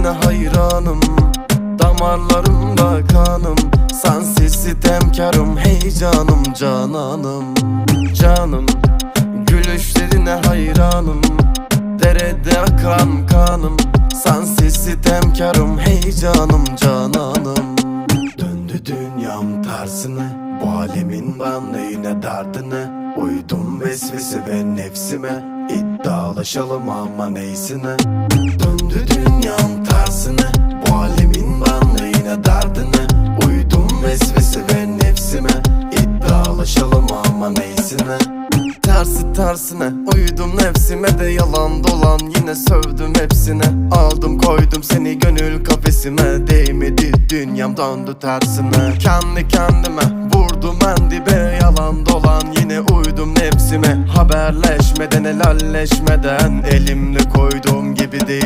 Gülüşlerine hayranım Damarlarımda kanım. Sensiz sitemkarım Hey canım cananım. Canım Gülüşlerine hayranım. Derede akan kanım. Sensiz sitemkarım Hey canım cananım. Döndü dünyam tersine Bu alemin ben neyine derdine. Uydum vesvese ve nefsime İddialaşalım ama neysine İddialaşalım ama neysine Tersi tersine uydum nefsime de yalan dolan Yine sövdüm hepsine. Aldım koydum seni gönül kafesime Değmedi dünyam döndü tersine. Kendi kendime vurdum en dibe Yalan dolan yine uydum nefsime. Haberleşmeden helalleşmeden Elimle